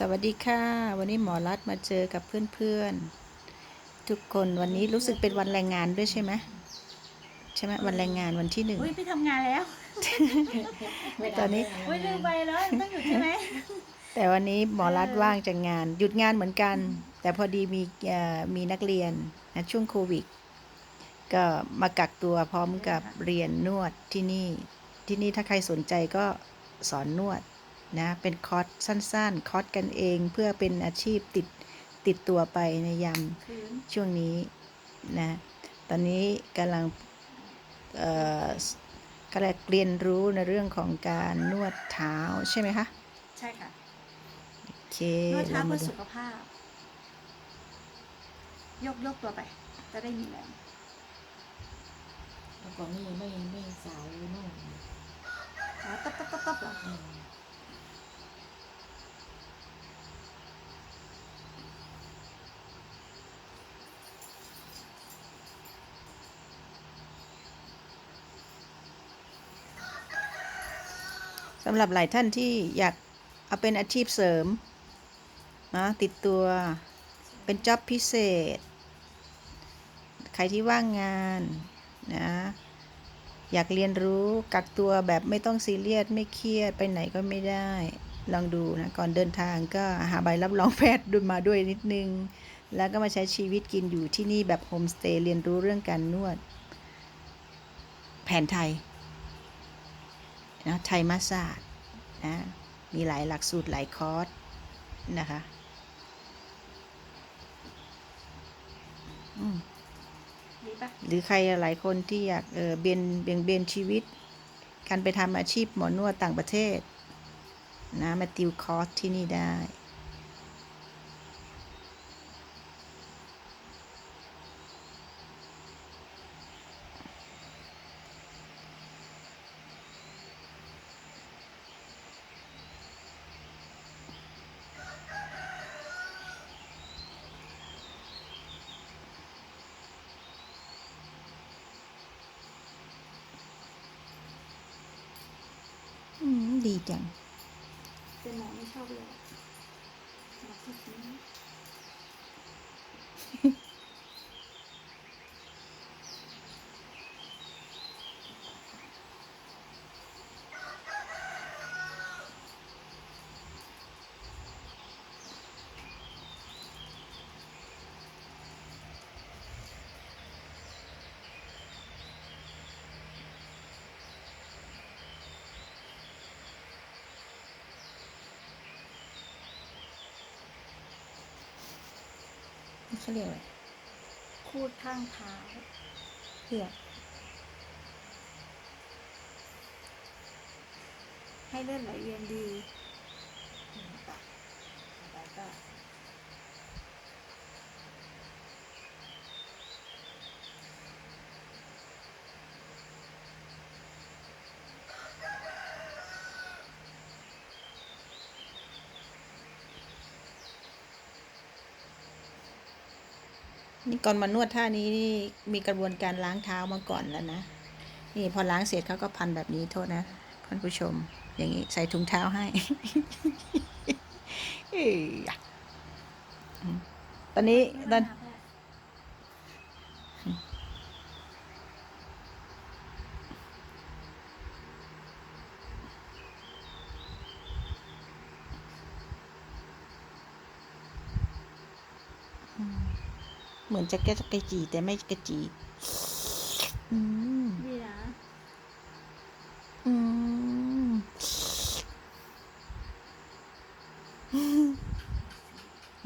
สวัสดีค่ะ วันนี้หมอรัฐมาเจอกับเพื่อนๆ ทุกคนวันนี้รู้สึกเป็นวันแรงงานด้วยใช่ไหมใช่ไหมวันแรงงานวันที่หนึ่งอุ้ยพี่ทำงานแล้ว ตอนนี้อุ้ยลืมไปแล้วต้องหยุดใช่ไหมแต่วันนี้หมอรัฐว่างจากงาน หยุดงานเหมือนกัน แต่พอดีมีเอ่อมีนักเรียนนะช่วงโควิด ก็มากักตัวพร้อมกับเรียนนวดที่นี่ ที่นี่ถ้าใครสนใจก็สอนนวด นะเป็นคอร์สสั้นๆ คอร์สกันเองเพื่อเป็นอาชีพติดติดตัวไปในยามคืนช่วงนี้นะตอนนี้กำลังเอ่อกำลังเรียนรู้ในเรื่องของการนวดเท้าใช่ไหมคะ ใช่ค่ะโอเคนวดเท้าเราเพื่มาอดูสุขภาพ ยกยกตัวไป จะได้มีแรงแล้วก็ไม่ไม่ไม่สาวนู่นอ๋อตับตับตับตับเหรอ สำหรับหลายท่านที่อยากเอาเป็นอาชีพเสริมนะติดตัวเป็นจ็อบพิเศษ ใครที่ว่างงานนะอยากเรียนรู้กักตัวแบบไม่ต้องซีเรียสไม่เครียดไปไหนก็ไม่ได้ ลองดูนะ ก่อนเดินทางก็หาใบรับรองแพทย์ดูมาด้วยนิดนึง แล้วก็มาใช้ชีวิตกินอยู่ที่นี่แบบโฮมสเตย์เรียนรู้เรื่องการนวด แผนไทย นะไทยมาสซาจนะมีหลายหลักสูตรหลายคอร์สนะคะอืมดีปะหรือใครหลายคนที่อยากเออเบียนเบี่ยงเบนชีวิต การไปทำอาชีพหมอนวดต่างประเทศนะมาติวคอร์สที่นี่ได้ อืม ดีจังเป็นหมอไม่ชอบเลยหมอที่ นี้เขาเรียกอะไรคูดข้างเท้าเพื่อให้เลือดไหลเวียนดีแล้วก็ นี่ก่อนมานวดท่านี้นี่มีกระบวนการล้างเท้ามาก่อนแล้วนะ นี่พอล้างเสร็จเขาก็พันแบบนี้โทษนะท่านผู้ชม อย่างนี้ใส่ถุงเท้าให้ตอนนี้ตอน เหมือนจะแก้กระจีแต่ไม่กระจีอืมดีนะอืม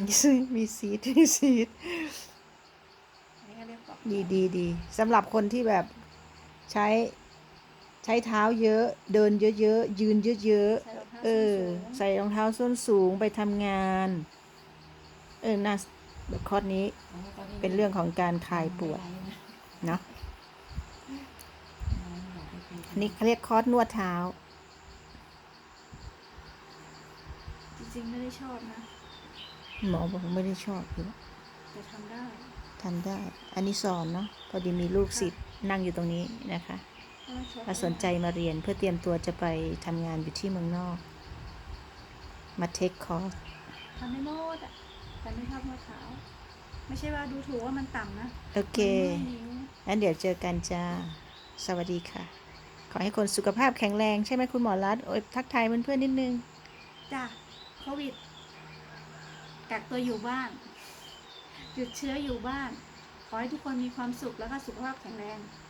มีซีดมีซีดมีซีดอันนี้ก็เรียกบอกดีดีดีสำหรับคนที่แบบใช้ใช้เท้าเยอะ เดินเยอะๆ ยืนเยอะใส่รองเท้าๆเออส้นสูงใส่รองเท้าส้นสูงไปทำงาน เออน่า แบบคอร์สนี้แล้วก็เป็นเรื่องของการคลายปวดเนาะอันนี้เขาเรียกคอร์สนวดเท้า จริงๆไม่ได้ชอบนะ หมอบอกไม่ได้ชอบอยู่แต่ทำได้ทำได้ อันนี้สอนเนาะพอดีมีลูกศิษย์นั่งอยู่ตรงนี้นะคะถ้าไม่ชอบถ้าสนใจมาเรียนเพื่อเตรียมตัวจะไปทำงานอยู่ที่เมืองนอก มาเทคคอร์สทำไม่หมดอะ แต่ไม่ชอบนวดเท้าไม่ใช่ว่าดูถูกว่ามันต่ำนะโอเคมันมื่อยนิ้วงั้นเดี๋ยวเจอกันจ้า สวัสดีค่ะ ขอให้คนสุขภาพแข็งแรงใช่ไหมคุณหมอรัฐโอ้ยทักทายเพื่อนๆนิดนึง จ้ะโควิด กักตัวอยู่บ้าน หยุดเชื้ออยู่บ้าน ขอให้ทุกคนมีความสุขแล้วก็สุขภาพแข็งแรงค